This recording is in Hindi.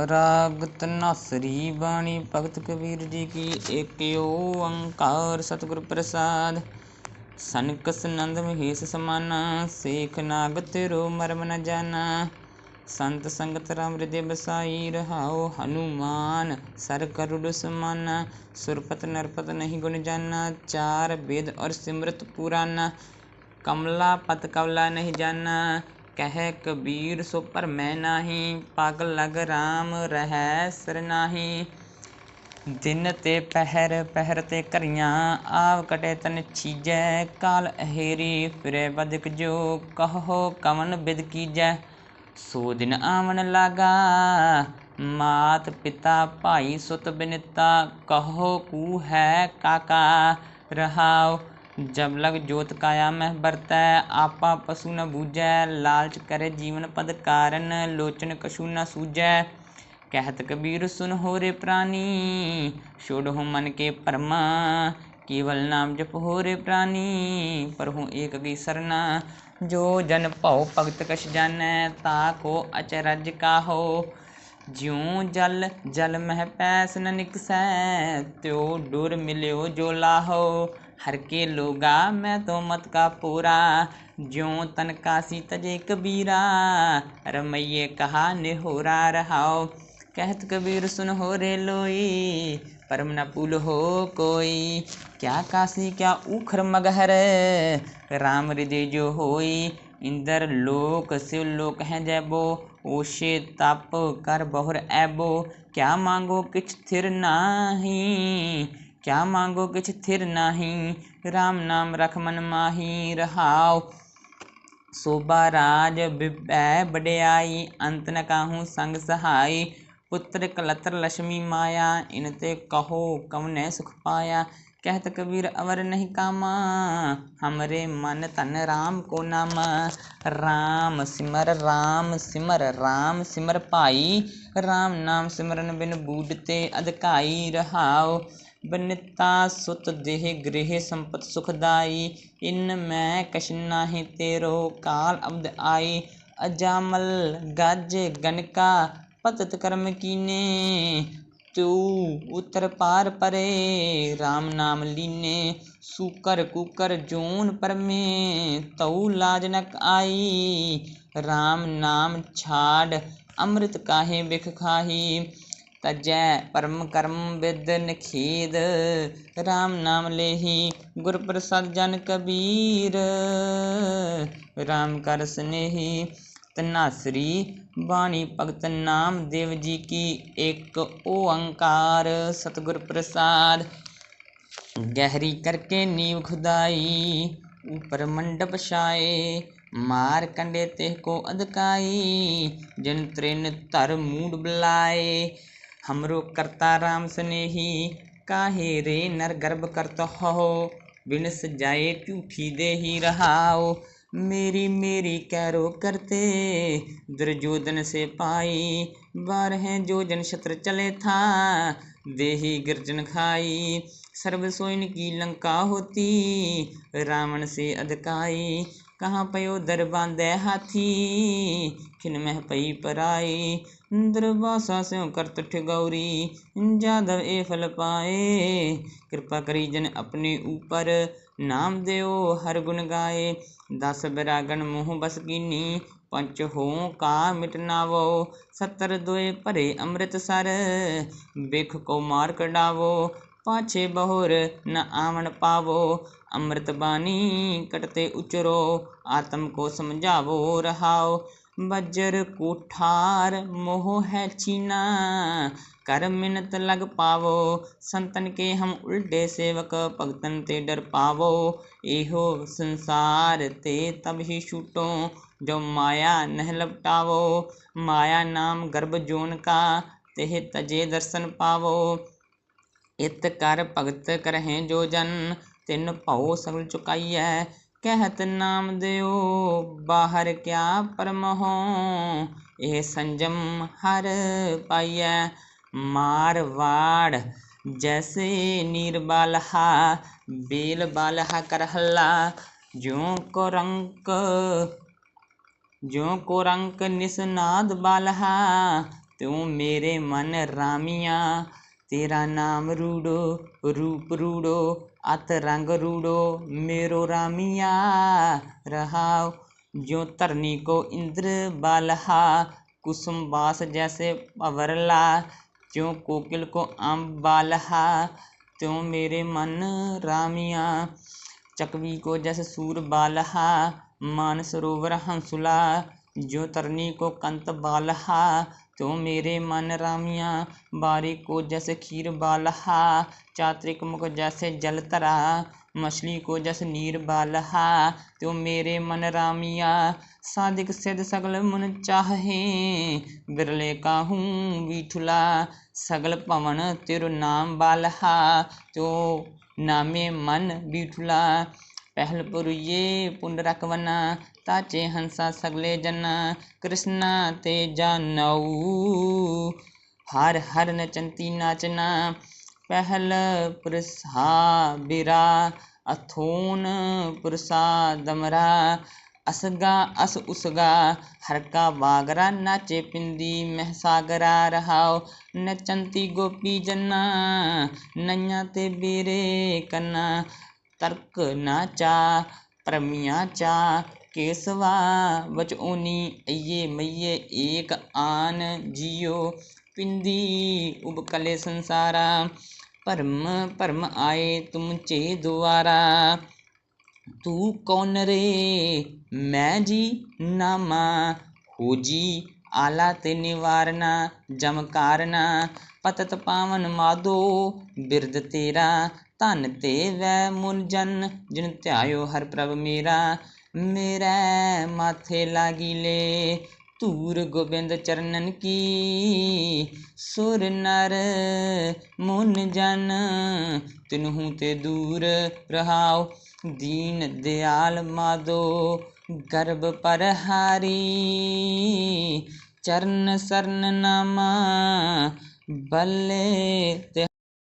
ਰਾਗ ਤਨਾਸਰੀ ਬਾਣੀ ਭਗਤ ਕਬੀਰ ਜੀ ਕੀ ਏਕ ਓੰਕਾਰ ਸਤਿਗੁਰ ਪ੍ਰਸਾਦ। ਸਨਕਸ ਨੰਦ ਮਹੇਸ਼ ਸਮਾਨਾ, ਸੇਖ ਨਾਗ ਤੇਰੋ ਮਰਮ ਨ ਜਾਣਾ ਸੰਤ ਸੰਗਤ ਰਾਮ ਹਿਰਦੇ ਬਸਾਈ, ਰਹਾਓ ਹਨੂਮਾਨ, ਸਰ ਕਰੁੜ ਸਮਾਨਾ। ਸੁਰਪਤ ਨਰਪਤ ਨਹੀਂ ਗੁਣ ਜਾਨਾ, ਚਾਰ ਵੇਦ ਔਰ ਸਿਮਰਤ ਪੁਰਾਨਾ। ਕਮਲਾ ਪਤ ਕਮਲਾ ਨਹੀਂ ਜਾਨਾ। ਕਹਿ ਕਬੀਰ, ਸੋ ਭਰਮੈ ਨਾਹੀ ਪਗ ਲਗ ਰਾਮ ਰਹੈ ਸਰਨਾਹੀ ਦਿਨ ਤੇ ਪਹਿਰ ਪਹਿਰ ਤੇ ਘਰੀਆਂ, ਆਵ ਕਟੇ ਤਨ ਛੀਜੈ ਕਾਲ ਅਹੇਰੀ, ਫਿਰੇ ਬਦਕ ਜੋ, ਕਹੋ ਕਵਨ ਬਿਦ ਕੀਜੈ। ਸੋ ਦਿਨ ਆਵਣ ਲਾਗਾ, ਮਾਤ ਪਿਤਾ ਭਾਈ ਸੁਤ ਬਿਨਤਾ, ਕਹੋ ਕੂ ਹੈ ਕਾਕਾ ਰਹਾਓ जब लग जोत काया बरतै, आपा पशु न बूझै, लालच करे जीवन पद कारण, लोचन कशु न सूझै। कहत कबीर, सुन हो रे प्राणी छोड़ हो मन के परमा। केवल नाम जप हो रे प्राणी पर हो एक की सरना जो जन भौ भगत कश जानै ताको अचरज का हो ज्यों जल जल मह पैस न निकसै त्यो डुर मिलो जो लाहो हर के लोगा मैं तो मत का पूरा ज्यों तन कासी तजे कबीरा रमैये कहा निहोरा रहाओ कहत कबीर सुन हो रे लोई परम न पुल हो कोई क्या काशी क्या उखर मगहर राम हृदय जो होई ਇੰਦਰ ਲੋਕ ਸਿਵ ਲੋਕ ਹੈ ਜੈਬੋ, ਓਸ਼ੇ ਤਪ ਕਰ ਬਹੁਰ ਐਬੋ। ਕਿਆ ਮੰਗੋ ਕਿਛ ਥਿਰ ਨਾਹੀ, ਕਿਆ ਮੰਗੋ ਕਿਛ ਥਿਰ ਨਾਹੀ RAM ਨਾਮ ਰਖ ਮਨ ਮਾਹੀ, ਰਹਾਉ। ਸੋਭਾ ਰਾਜ ਬਿਬੈ ਬੜਿਆਈ ਅੰਤ ਨ ਕਾਹੂ ਸੰਗ ਸਹਾਈ। ਪੁੱਤਰ ਕਲਤਰ ਲక్ష్ਮੀ ਮਾਇਆ, ਇਨ ਤੇ ਕਹੋ ਕਮਨੇ ਸੁਖ ਪਾਇਆ। कहत कबीर अवर नहीं कामा हमरे मन तन राम को नाम राम सिमर राम सिमर राम सिमर पाई राम नाम सिमरन बिन बूढ़ते अधकाई रहाओ बनिता सुत देह गृह संपत सुखदाई इन मैं कश नाही तेरो काल अब्द आई अजामल गज गनका पतत कर्म कीने तू उतर पार परे। राम नाम लीने सुकर कुकर जून पर में। तऊ लाजनक आई। राम नाम छाड़ अमृत काहे बिख खाही। तजै परम कर्म विद निखेद। राम नाम लेही गुर प्रसाद जन कबीर। राम कर स्नेही तनासरी बाणी भगत नाम देव जी की एक ओंकार सतगुर प्रसाद गहरी करके नींव खुदाई, ऊपर मंडप छाए मार कंडे तेह को अदकाई जन त्रिन तर मूड बुलाए। हमरो करता राम स्नेही, काहे रे नर गर्भ करत हो? बिनस जाए झूठी दे ही रहाओ? मेरी मेरी कैरो करते। दुर्योधन से पाई बारह जो जन शत्र चले था। देही गर्जन खाई, सर्व की लंका होती। रावण से अधकाई, कहाँ पयो दर बांधे हाथी। खिन मह पई पराई ਦਰਬਾਸਾ ਸਿਉ ਕਰਤ ਠਗੌਰੀ ਜਾਦਵ ਏ ਫਲ ਪਾਏ। ਕਿਰਪਾ ਕਰੀ ਜਨ ਆਪਣੇ ਉਪਰ ਨਾਮ ਦਿਓ, ਹਰ ਗੁਣ ਗਾਏ। ਦਸ ਬਿਰਾਗਣ ਮੋਹ ਬਸ ਕੀਨੀ ਪੰਚ ਹੋ ਕਾ ਮਿਟਨਾਵੋ ਸਤਰ ਦੁਏ ਭਰੇ ਅੰਮ੍ਰਿਤ ਸਰ ਬਿਖ ਕੋ ਮਾਰ ਕਢਾਵੋ ਪਾਛੇ ਬਹੁਰ ਨ ਆਵਣ ਪਾਵੋ, ਅੰਮ੍ਰਿਤ ਬਾਣੀ ਕਟਤੇ ਉਚਰੋ। ਆਤਮ ਕੋ ਸਮਝਾਵੋ ਰਹਾਓ। ਬੱਜਰ ਕੋਠਾਰ ਮੋਹ ਹੈ ਚੀਨਾ। ਕਰ ਮਿਨਤ ਲਗ ਪਾਵੋ, ਸੰਤਨ ਕੇ ਹਮ ਉਲਟੇ ਸੇਵਕ ਭਗਤਨ ਤੇ ਡਰ ਪਾਵੋ। ਇਹੋ ਸੰਸਾਰ ਤੇ ਤਬ ਹੀ ਛੂਟੋ, ਜੋ ਮਾਇਆ ਨਹਿ ਲਪਟਾਵੋ। ਮਾਇਆ ਨਾਮ ਗਰਭ ਜੋਨ ਕਾ, ਤੇਹ ਤਜੇ ਦਰਸ਼ਨ ਪਾਵੋ। ਇਤ ਕਰ ਭਗਤ ਕਰਹਿ ਜੋ ਜਨ, ਤਿਨ ਭਉ ਸਗਲ ਚੁਕਾਈਐ। कहत नाम दियो बाहर क्या परमहो? ये संजम हर पाइय मारवाड़ जैसे नीर बालहा, बेल बालहा करहला ज्यों को रंक, ज्यों को रंक निसनाद बालहा तू मेरे मन रामिया तेरा नाम रूडो, रूप रूडो अत रंग रूडो, मेरो रामिया, रहाओ। जो तरनी को इंद्र बालहा, कुसुम बास जैसे अवरला, जो कोकिल को आम बालहा त्यों मेरे मन रामिया। चकवी को जैसे सूर बालहा मान सरोवर हंसुला जो तरनी को कंत बालहा तो मेरे मन रामिया, बारी को जैसे खीर बालहा, चात्रिक मुख जैसे जल तरा, मछली को जस नीर बालहा तो मेरे मन रामिया, साधिक सिद्ध सगल मन चाहे, बिरले काहूँ बीठुला सगल पवन तिरु नाम बालहा तो नामे मन बीठुला। पहल ये पुंडरकवना ताचे हंसा सगले जना कृष्णा ते जानऊ। हर हर नचंती नाचना, पहल पुरसा बिरा, अथोन पुरसा दमरा। असगा अस उसगा हरका वागरा नाचे पिंदी महसागरा रहाओ। नचंती गोपी जना नैया ते बेरे कन्ना तर्क तर्कनाचा परमियाचा केसवा बचऊनी अये मैये एक आन, जियो, पिंदी, उबकले संसारा, परम परम आए तुम चे द्वारा तू कौन रे? मैं जी नामा, हो जी आला आलात निवारना, जमकारना, पतत पावन माधो बिरद तेरा ਧਨ ਤੇ ਵੈ ਮੁਨ ਜਨ, ਜਿਨ ਧਿਆਇਓ ਹਰ ਪ੍ਰਭ ਮੇਰਾ। ਮੇਰੇ ਮਾਥੇ ਲਾਗੀ ਲੇ, ਧੂਰ ਗੋਬਿੰਦ ਚਰਨਨ ਕੀ। ਸੁਰ ਨਰ ਮੁਨ ਜਨ ਤਿਨਹੂ ਤੇ ਦੂਰ ਰਹਾਓ ਦੀਨ ਦਿਆਲ ਮਾਦੋ, ਗਰਭ ਪਰਹਾਰੀ। ਚਰਨ ਸਰਨ ਨਾਮਾ ਬੱਲੇ ਤੇ